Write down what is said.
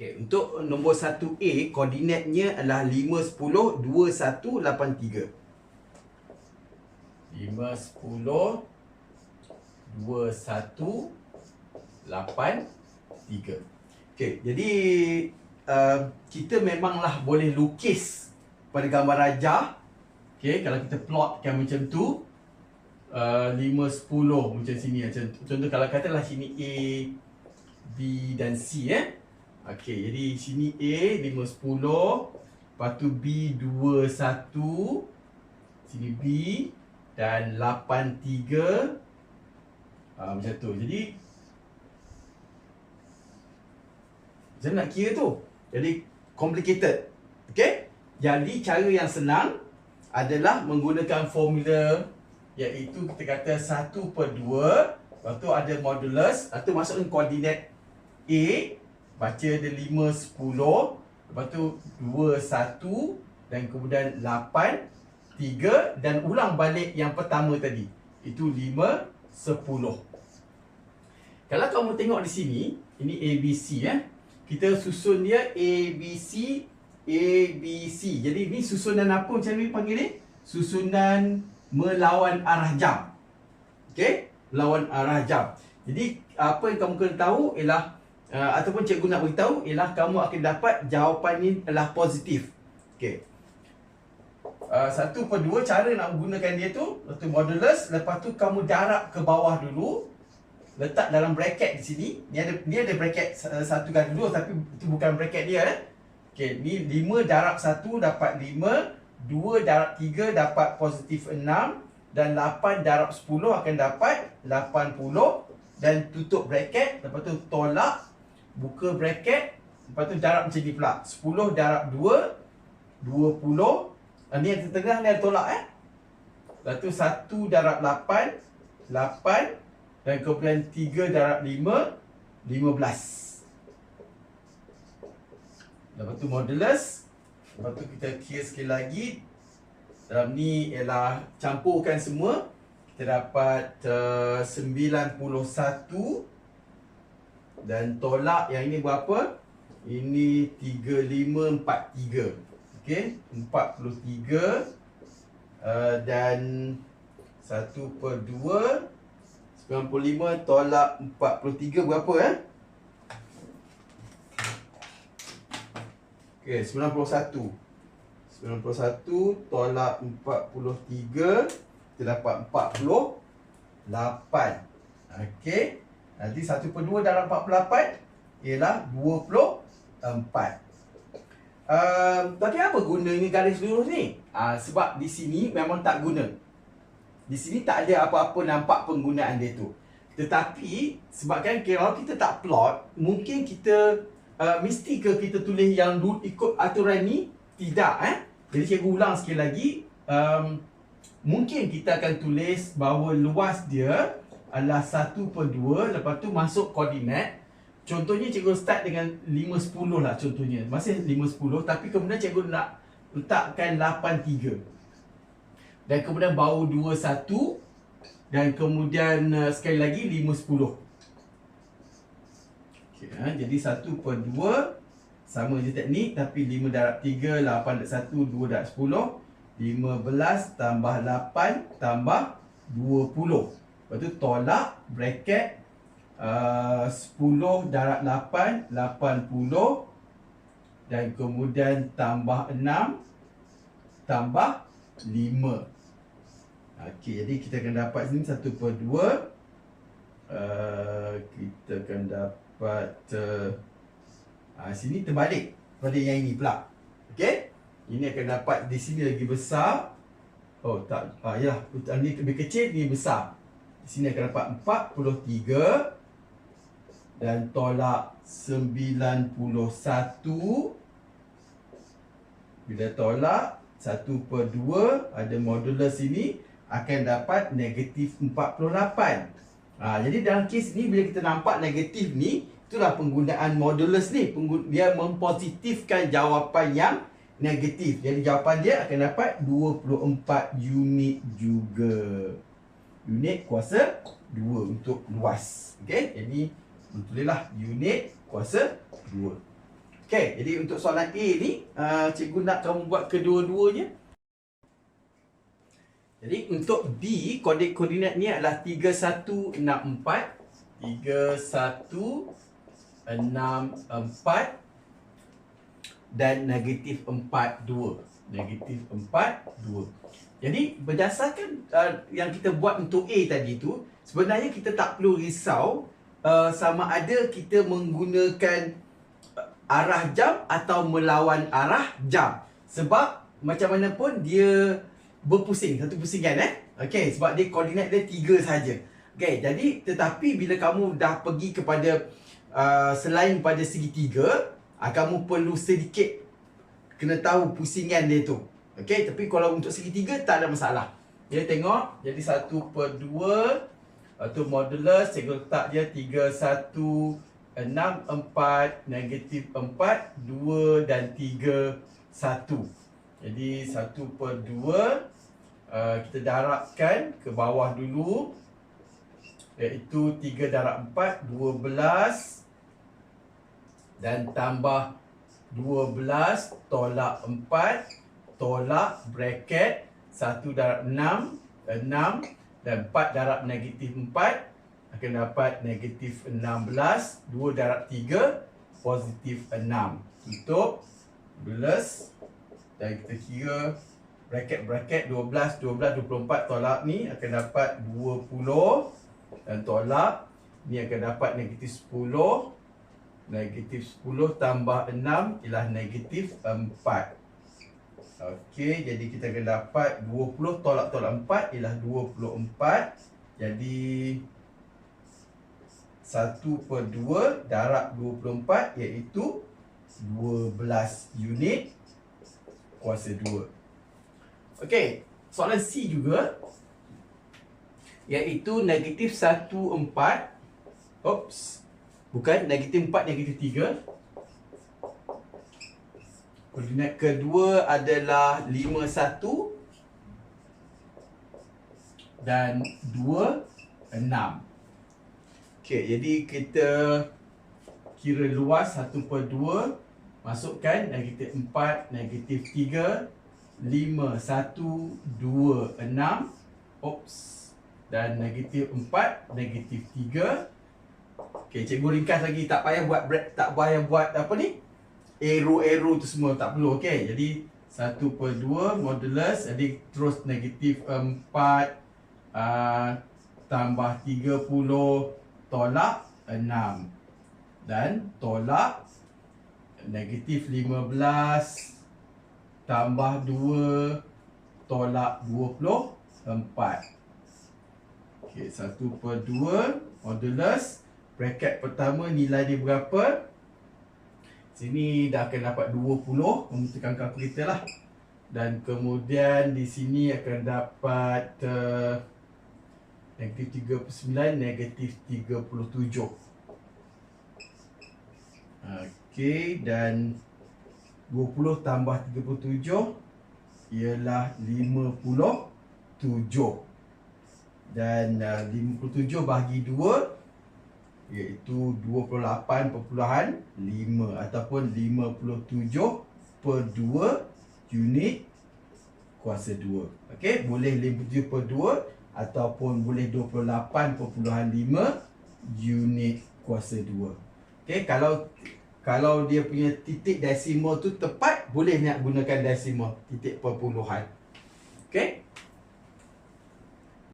Okey, untuk nombor 1A koordinatnya adalah 5 10 2 1 8 3. 5 10 2 1 8 3. Okey, jadi uh, kita memanglah boleh lukis pada gambar rajah. Okey, kalau kita plotkan macam tu uh, 5 10 macam sini macam contoh kalau katalah sini A B dan C eh. Okey, jadi sini A 5 10, lepas tu B 2 1, sini B dan 8 3. Ah macam tu. Jadi Macam nak kira tu? Jadi complicated. Okey? Jadi cara yang senang adalah menggunakan formula iaitu kita kata 1 per 2 Lepas tu ada modulus tu masukkan koordinat A Baca dia 5, 10 Lepas tu 2, 1 Dan kemudian 8 3 Dan ulang balik yang pertama tadi. Itu 5, 10 Kalau kamu tengok di sini Ini ABC ya. Kita susun dia ABC ABC Jadi ni susunan apa macam ni panggil ni? Susunan melawan arah jam. Okay Melawan arah jam. Jadi apa yang kamu kena tahu ialah uh, ataupun cikgu nak beritahu ialah kamu akan dapat jawapan ni adalah positif. Okey. Uh, satu per dua cara nak gunakan dia tu Lepas tu modulus Lepas tu kamu darab ke bawah dulu Letak dalam bracket di sini Ni ada ni ada bracket uh, satu kali dua Tapi itu bukan bracket dia eh Okay, ni lima darab satu dapat lima Dua darab tiga dapat positif enam Dan lapan darab sepuluh akan dapat lapan puluh Dan tutup bracket Lepas tu tolak buka bracket lepas tu darab macam ni pula. 10 darab 2 20 ah, ni yang tengah ni ada tolak eh? Lepas tu 1 darab 8 8 dan kemudian 3 darab 5 15 lepas tu modulus. Lepas tu kita kira sekali lagi. Dalam ni ialah campurkan semua. Kita dapat uh, 91 dan tolak yang ini berapa? Ini 3543. Okey, 43 uh, dan 1 per 2 95 tolak 43 berapa eh? Okey, 91. 91 tolak 43 kita dapat 48. Okey. Nanti 1 per 2 dalam 48 ialah 24. Uh, tapi apa gunanya garis lurus ni? Uh, sebab di sini memang tak guna. Di sini tak ada apa-apa nampak penggunaan dia tu. Tetapi sebabkan kalau kita tak plot, mungkin kita uh, mesti ke kita tulis yang ikut aturan ni? Tidak eh. Jadi cikgu ulang sekali lagi. Um, mungkin kita akan tulis bahawa luas dia adalah 1 per 2 Lepas tu masuk koordinat Contohnya cikgu start dengan 5, 10 lah contohnya. Masih 5, 10 Tapi kemudian cikgu nak letakkan 8, 3 Dan kemudian bau 2, 1 Dan kemudian uh, sekali lagi 5, 10 okay, ha? Jadi 1 per 2 sama je teknik tapi 5 darab 3 8 darab 1 2 darab 10 15 tambah 8 tambah 20 Lepas tu tolak bracket uh, 10 darab 8 80 dan kemudian tambah 6 tambah 5 Okey, jadi kita akan dapat sini 1 per 2 uh, Kita akan dapat uh, uh, Sini terbalik. Pada yang ini pula. Okey? Ini akan dapat di sini lagi besar. Oh tak, ah, ya, ini lebih kecil, ini besar di sini akan dapat 43 dan tolak 91 bila tolak 1 per 2 ada modulus sini akan dapat negatif 48 ha, jadi dalam kes ni bila kita nampak negatif ni itulah penggunaan modulus ni. Dia mempositifkan jawapan yang negatif. Jadi jawapan dia akan dapat 24 unit juga unit kuasa 2 untuk luas. Okey, jadi betullah unit kuasa 2. Okey, jadi untuk soalan A ni, uh, cikgu nak kamu buat kedua-duanya. Jadi untuk B, kode koordinat ni adalah 3164. 3164 dan negatif 42. Negatif 42. Jadi berdasarkan uh, yang kita buat untuk A tadi tu, sebenarnya kita tak perlu risau uh, sama ada kita menggunakan arah jam atau melawan arah jam. Sebab macam mana pun dia berpusing, satu pusingan eh. Okey, sebab dia koordinat dia tiga saja. Okey, jadi tetapi bila kamu dah pergi kepada uh, selain pada segitiga, uh, kamu perlu sedikit kena tahu pusingan dia tu. Okey, tapi kalau untuk segitiga tak ada masalah. Dia tengok, jadi satu per dua, itu modulus, saya letak dia tiga satu 6, 4, negatif 4, 2 dan 3, 1. Jadi 1 per 2, uh, kita darabkan ke bawah dulu. Iaitu 3 darab 4, 12. Dan tambah 12, tolak 4, tolak bracket 1 darab 6, 6 dan 4 darab negatif 4 akan dapat negatif 16 2 darab 3 positif 6 tutup plus dan kita kira bracket-bracket 12 12 24 tolak ni akan dapat 20 dan tolak ni akan dapat negatif 10 negatif 10 tambah 6 ialah negatif 4 Okey, jadi kita akan dapat 20 tolak tolak 4 ialah 24 jadi 1 per 2 darab 24 iaitu 12 unit kuasa 2. Okey, soalan C juga iaitu negatif 1, 4 Oops, bukan negatif 4, negatif 3 Koordinat kedua adalah 5, 1 dan 2, 6 Okey, jadi kita kira luas 1 per 2 Masukkan negatif 4, negatif 3 5, 1, 2, 6 Oops Dan negatif 4, negatif 3 Okey, cikgu ringkas lagi Tak payah buat break, tak payah buat apa ni Arrow-arrow tu semua tak perlu Okey, jadi 1 per 2 modulus Jadi terus negatif 4 uh, Tambah 30 tolak 6 dan tolak negatif 15 tambah 2 tolak 24 Okey, 1 per 2 modulus. Bracket pertama nilai dia berapa sini dah akan dapat 20 membutuhkan kalkulator lah. Dan kemudian di sini akan dapat uh, Negatif 39, negatif 37 Okey, dan 20 tambah 37 Ialah 57 Dan uh, 57 bagi 2 Iaitu 28.5 Ataupun 57 per 2 unit kuasa 2 Okey, boleh 57 per 2 ataupun boleh 28.5 unit kuasa 2. Okey, kalau kalau dia punya titik desimal tu tepat, boleh nak gunakan desimal titik perpuluhan. Okey?